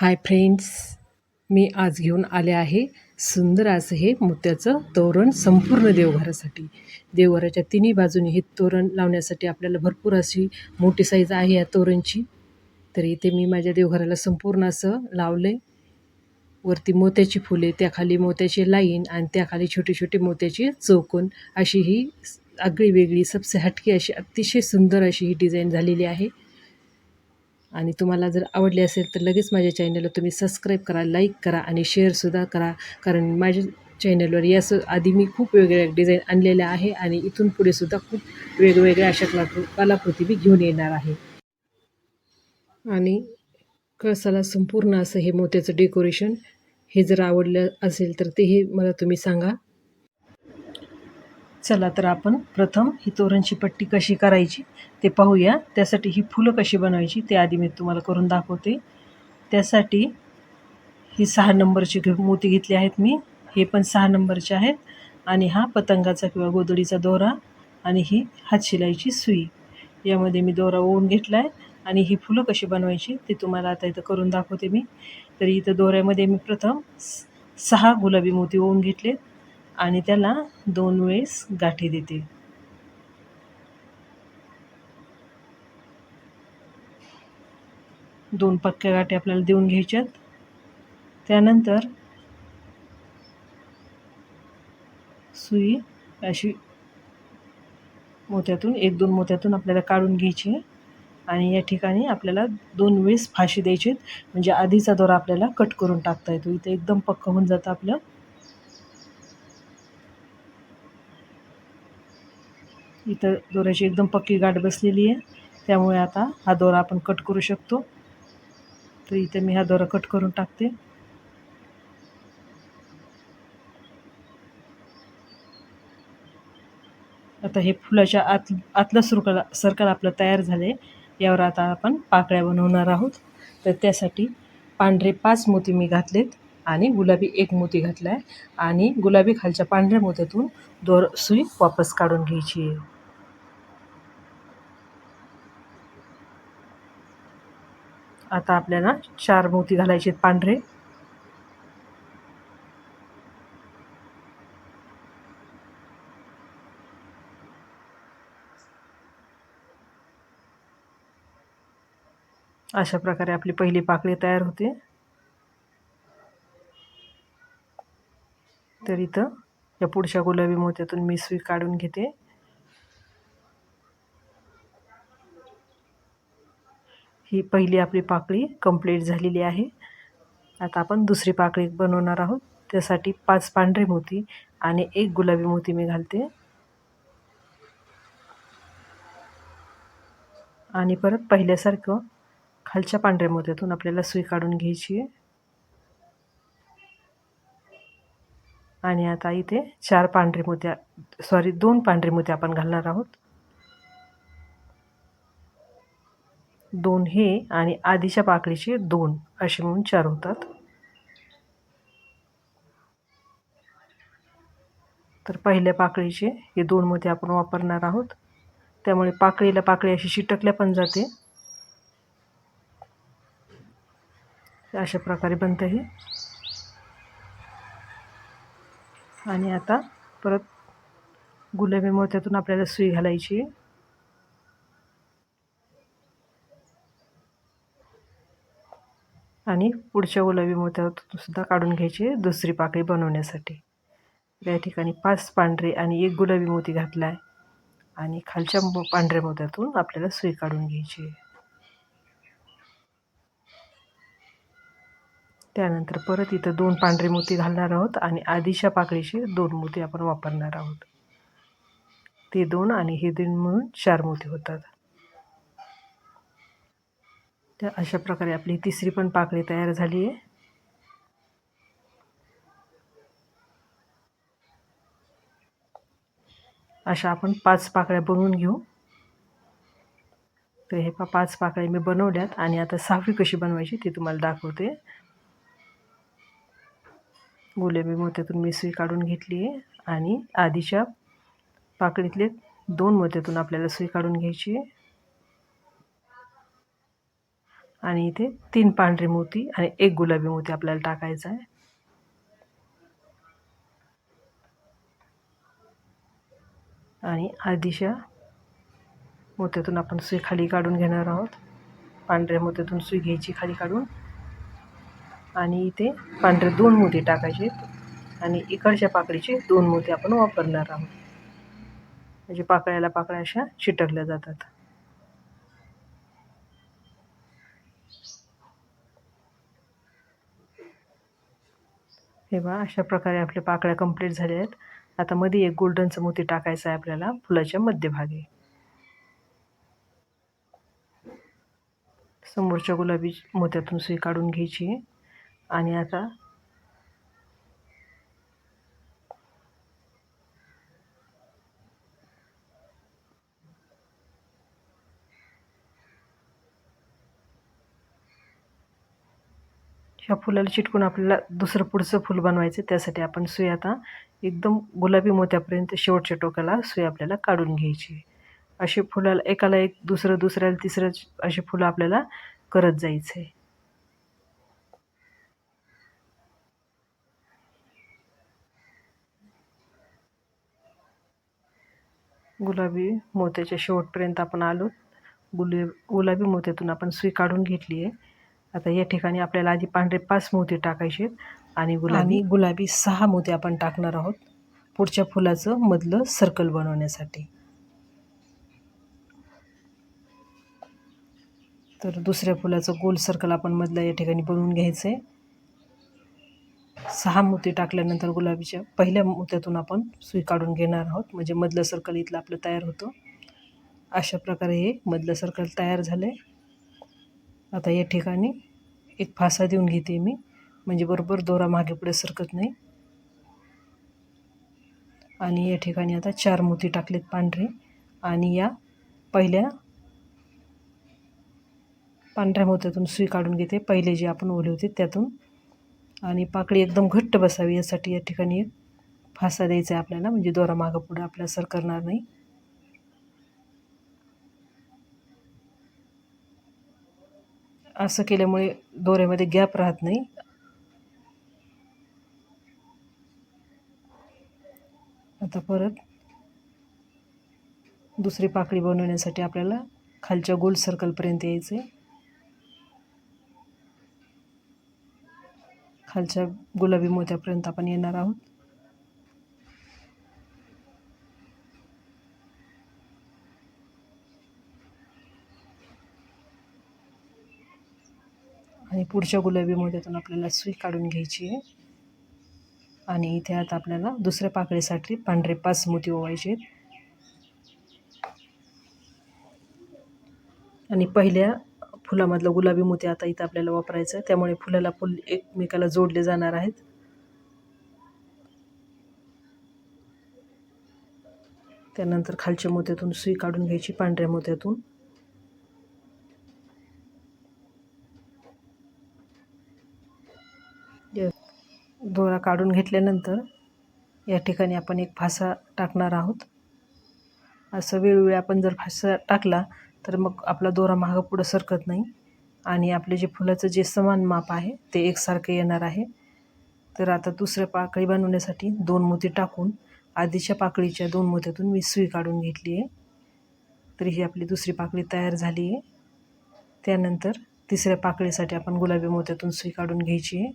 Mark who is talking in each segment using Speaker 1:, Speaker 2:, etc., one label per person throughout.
Speaker 1: Hi friends मी आज घेऊन आले आहे सुंदर असं हे मोत्याचं तोरण संपूर्ण देवघरासाठी. देवघराच्या तिन्ही बाजूनी हे तोरण लावण्यासाठी आपल्याला भरपूर अशी मोठी साईज आहे या तोरणची. तर इथे मी माझ्या देवघराला संपूर्ण असं लावलं आहे वरती मोत्याची फुले त्याखाली मोत्याची लाईन आणि त्याखाली छोटे छोटे मोत्याची चौकोन अशी ही आगळी वेगळी सबसे हटकी अशी अतिशय सुंदर अशी ही डिझाईन झालेली आहे. आणि तुम्हाला जर आवडले असेल तर लगेच माझ्या चॅनलला तुम्ही सबस्क्राईब करा लाईक करा आणि शेअरसुद्धा करा. कारण माझ्या चॅनलवर यास आधी मी खूप वेगवेगळ्या डिझाईन आणलेल्या आहे आणि इथून पुढे सुद्धा खूप वेगवेगळ्या अशा कलाकृ कलाकृती मी घेऊन येणार आहे. आणि कळसाला संपूर्ण असं हे मोत्याचं डेकोरेशन हे जर आवडलं असेल तर तेही मला तुम्ही सांगा. चला तर आपण प्रथम ही तोरणची पट्टी कशी करायची ते पाहूया. त्यासाठी ही फुलं कशी बनवायची ते आधी मी तुम्हाला करून दाखवते. त्यासाठी ही सहा नंबरची घे मोती घेतली आहेत मी. हे पण सहा नंबरचे आहेत. आणि हा पतंगाचा किंवा गोदडीचा दोरा आणि ही हातशिलाईची सुई. यामध्ये मी दोरा ओवून घेतला आहे आणि ही फुलं कशी बनवायची ते तुम्हाला आता इथं करून दाखवते मी. तर इथं दोऱ्यामध्ये मी प्रथम सहा गुलाबी मोती ओवून घेतले आणि त्याला दोन वेळेस गाठी देते. दोन पक्क्या गाठी आपल्याला देऊन घ्यायच्यात. त्यानंतर सुई अशी मोत्यातून एक दोन मोत्यातून आपल्याला काढून घ्यायची आणि या ठिकाणी आपल्याला दोन वेळेस फाशी द्यायची म्हणजे आधीचा दोरा आपल्याला कट करून टाकता येतो. इथं एकदम पक्क होऊन जातं आपलं. इथं दोऱ्याची एकदम पक्की गाठ बसलेली आहे. त्यामुळे आता हा दोरा आपण कट करू शकतो. तर इथे मी हा दोरा कट करून टाकते. आता हे फुलाच्या आत आतलं सर्कल सर्कल आपलं तयार झाले यावर आता आपण पाकळ्या बनवणार आहोत. तर त्यासाठी पांढरे पाच मोती मी घातलेत आणि गुलाबी एक मोती घातला आहे आणि गुलाबी खालच्या पांढऱ्या मोत्यातून दोर सुई वापस काढून घ्यायची आहे. आता आपल्याला चार मोती घालायचे पांढरे. अशा प्रकारे आपली पहिली पाकळी तयार होते. तर इथं या पुढच्या गुलाबी मोत्यातून मी सुई काढून घेते. ही पहिली आपली पाकळी कंप्लीट झालेली आहे. आता आपण दुसरी पाकळी बनवणार आहोत. त्यासाठी पाच पांढरे मोती आणि एक गुलाबी मोती मी घालते. आणि परत पहिल्यासारखं खालच्या पांढऱ्या मोत्यातून आपल्याला सुई काढून घ्यायची आहे. आणि आता इथे चार पांढरे मोत्या सॉरी दोन पांढरे मोत्या आपण घालणार आहोत. दोन हे आणि आधीच्या पाकळीचे दोन असे म्हणून चार होतात. तर पहिल्या पाकळीचे हे दोन मोती आपण वापरणार आहोत. त्यामुळे पाकळीला पाकळी अशी चिटकल्या पण जाते. अशा प्रकारे बनतं हे. आणि आता परत गुलाबी मोत्यातून आपल्याला सुई घालायची. आणि पुढच्या गुलाबी मोत्यातून सुद्धा काढून घ्यायची दुसरी पाकळी बनवण्यासाठी. या ठिकाणी पाच पांढरे आणि एक गुलाबी मोती घातला आहे आणि खालच्या पांढऱ्या मोत्यातून आपल्याला सुई काढून घ्यायची आहे. त्यानंतर परत इथं दोन पांढरे मोती घालणार आहोत आणि आधीच्या पाकळीचे दोन मोती आपण वापरणार आहोत. ते दोन आणि हे दोन म्हणून चार मोती होतात. तर अशा प्रकारे आपली तिसरी पण पाकळी तयार झाली आहे. अशा आपण पाच पाकळ्या बनवून घेऊ. तर हे पा पाच पाकळ्या मी बनवल्यात आणि आता सहावी कशी बनवायची ती तुम्हाला दाखवते. गुलाबी मोत्यातून मी सुई काढून घेतली आहे आणि आधीच्या पाकळीतले दोन मोत्यातून आपल्याला सुई काढून घ्यायची आहे. आणि इथे तीन पांढरी मोती आणि एक गुलाबी मोती आपल्याला टाकायचा आहे. आणि आधीच्या मोत्यातून आपण सुई खाली काढून घेणार आहोत. पांढऱ्या मोत्यातून सुई घ्यायची खाली काढून. आणि इथे पांढरे दोन मोती टाकायचे आणि इकडच्या पाकळीचे दोन मोती आपण वापरणार आहोत. म्हणजे पाकळ्याला पाकळ्या अशा चिटकल्या जातात. हे बघा अशा प्रकारे आपल्या पाकळ्या कंप्लीट झाल्या आहेत. आता मध्ये एक गोल्डनचं मोती टाकायचं आहे आपल्याला फुलाच्या मध्यभागी. समोरच्या गुलाबी मोत्यातून सुई काढून घ्यायची. आणि आता ह्या फुलाला चिटकून आपल्याला दुसरं पुढचं फूल बनवायचं त्यासाठी आपण सुई आता एकदम गुलाबी मोत्यापर्यंत शेवटच्या टोकाला सुई आपल्याला काढून घ्यायची असे फुलाला एकाला एक दुसरं दुसऱ्याला तिसरं अशी फुलं आपल्याला करत जायचं आहे गुलाबी मोत्याच्या शेवटपर्यंत आपण आलो. गुले गुलाबी मोत्यातून आपण सुई काढून घेतली आहे. आता या ठिकाणी आपल्याला आधी पांढरे पाच मोती टाकायचे आणि गुलाबी गुलाबी सहा मोती आपण टाकणार आहोत. पुढच्या फुलाचं मधलं सर्कल बनवण्यासाठी. तर दुसऱ्या फुलाचं गोल सर्कल आपण मधलं या ठिकाणी बनवून घ्यायचं आहे सहा मोती टाकल्यानंतर गुलाबीच्या पहिल्या मोत्यातून आपण सुई काढून घेणार आहोत. म्हणजे मधलं सर्कल इथलं आपलं तयार होतं. अशा प्रकारे हे मधलं सर्कल तयार झालं आहे आता या ठिकाणी एक फासा देऊन घेते मी. म्हणजे बरोबर दोरा मागे पुढे सरकत नाही. आणि या ठिकाणी आता चार मोती टाकलेत पांढरे. आणि या पहिल्या पांढऱ्या मोत्यातून सुई काढून घेते. पहिले जे आपण ओले होते त्यातून. आणि पाकळी एकदम घट्ट बसावी यासाठी या ठिकाणी एक फासा द्यायचा आहे आपल्याला. म्हणजे दोरा मागं पुढे आपल्याला सर करणार नाही. असं केल्यामुळे दोऱ्यामध्ये गॅप राहत नाही. आता परत दुसरी पाकळी बनवण्यासाठी आपल्याला खालच्या गोल सर्कलपर्यंत यायचं. आहे खालच्या गुलाबी मोत्यापर्यंत आपण येणार आहोत. पुढच्या गुलाबी मोत्यातून आपल्याला सुई काढून घ्यायची आहे. आणि इथे आता आपल्याला दुसऱ्या पाकळीसाठी पांढरे पाच मोती ओवायचे आहेत. आणि पहिल्या फुलामधलं गुलाबी मोती आता इथं आपल्याला वापरायचं आहे. त्यामुळे फुलाला फुल एकमेकाला जोडले जाणार आहेत. त्यानंतर खालच्या मोत्यातून सुई काढून घ्यायची पांढऱ्या मोत्यातून. दोरा काढून घेतल्यानंतर या ठिकाणी आपण एक फासा टाकणार आहोत. असं वेळोवेळी आपण जर फासा टाकला तर मग आपला दोरा मागं पुढं सरकत नाही आणि आपले जे फुलाचं जे समान माप आहे ते एकसारखं येणार आहे. तर आता दुसऱ्या पाकळी बनवण्यासाठी दोन मोती टाकून आधीच्या पाकळीच्या दोन मोत्यातून मी सुई काढून घेतली आहे. तर ही आपली दुसरी पाकळी तयार झाली आहे. त्यानंतर तिसऱ्या पाकळीसाठी आपण गुलाबी मोत्यातून सुई काढून घ्यायची आहे.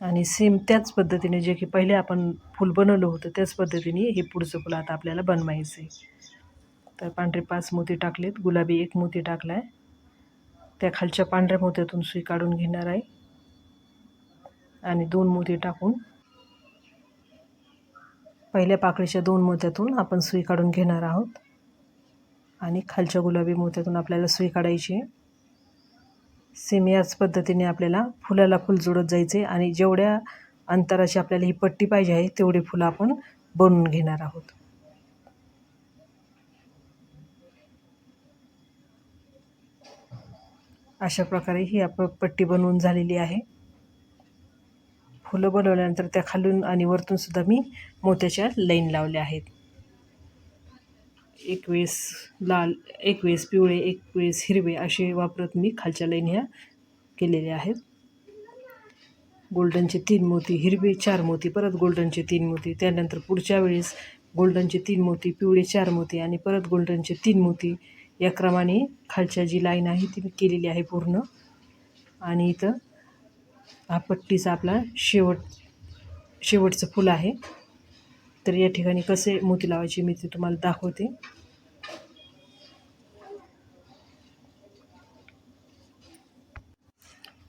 Speaker 1: आणि सेम त्याच पद्धतीने जे की पहिले आपण फूल बनवलं होतं त्याच पद्धतीने हे पुढचं फुल आता आपल्याला बनवायचं आहे तर पांढरे पाच मोती टाकलेत गुलाबी एक मोती टाकला आहे त्या खालच्या पांढऱ्या मोत्यातून सुई काढून घेणार आहे. आणि दोन मोती टाकून पहिल्या पाकळीच्या दोन मोत्यातून आपण सुई काढून घेणार आहोत. आणि खालच्या गुलाबी मोत्यातून आपल्याला सुई काढायची आहे. सेम याच पद्धतीने आपल्याला फुलाला फुल जोडत जायचे आणि जेवढ्या अंतराची आपल्याला ही पट्टी पाहिजे आहे तेवढी फुलं आपण बनवून घेणार आहोत. अशा प्रकारे ही आपण पट्टी बनवून झालेली आहे. फुलं बनवल्यानंतर त्या खालून आणि वरतून सुद्धा मी मोत्याच्या लाईन लावल्या आहेत. एकवीस लाल एकवीस पिवळे एकवीस हिरवे असे वापरत मी खालच्या लाईन ह्या केलेल्या आहेत. गोल्डनचे तीन मोती हिरवे चार मोती परत गोल्डनचे तीन मोती. त्यानंतर पुढच्या वेळेस गोल्डनचे तीन मोती पिवळे चार मोती आणि परत गोल्डनचे तीन मोती. या क्रमाने खालच्या जी लाईन आहे ती मी केलेली आहे पूर्ण. आणि इथं हा पट्टीचा आपला शेवट शेवटचं फुल आहे. तर या ठिकाणी कसे मोती लावायचे मी ते तुम्हाला दाखवते.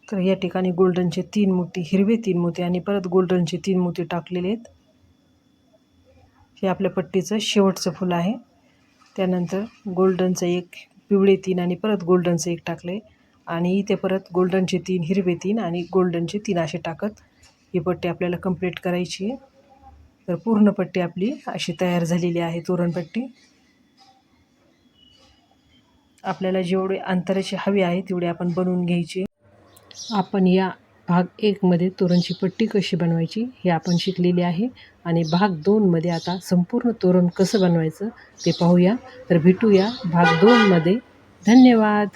Speaker 1: तर या ठिकाणी गोल्डनचे तीन मोती हिरवे तीन मोती आणि परत गोल्डनचे तीन मोती टाकलेले आहेत. हे आपल्या पट्टीचं शेवटचं फुल आहे. त्यानंतर गोल्डनचं एक पिवळे तीन आणि परत गोल्डनचं एक टाकले. आणि इथे परत गोल्डनचे तीन हिरवे तीन आणि गोल्डनचे तीन असे टाकत ही पट्टी आपल्याला कंप्लीट करायची आहे. तर पूर्ण पट्टी आपली अशी तयार झालेली आहे तोरणपट्टी आपल्याला जेवढे अंतराची हवी आहे तेवढी आपण बनवून घ्यायची. आपण या भाग एकमध्ये तोरणची पट्टी कशी बनवायची हे आपण शिकलेले आहे. आणि भाग दोनमध्ये आता संपूर्ण तोरण कसं बनवायचं ते पाहूया. तर भेटूया भाग दोनमध्ये धन्यवाद!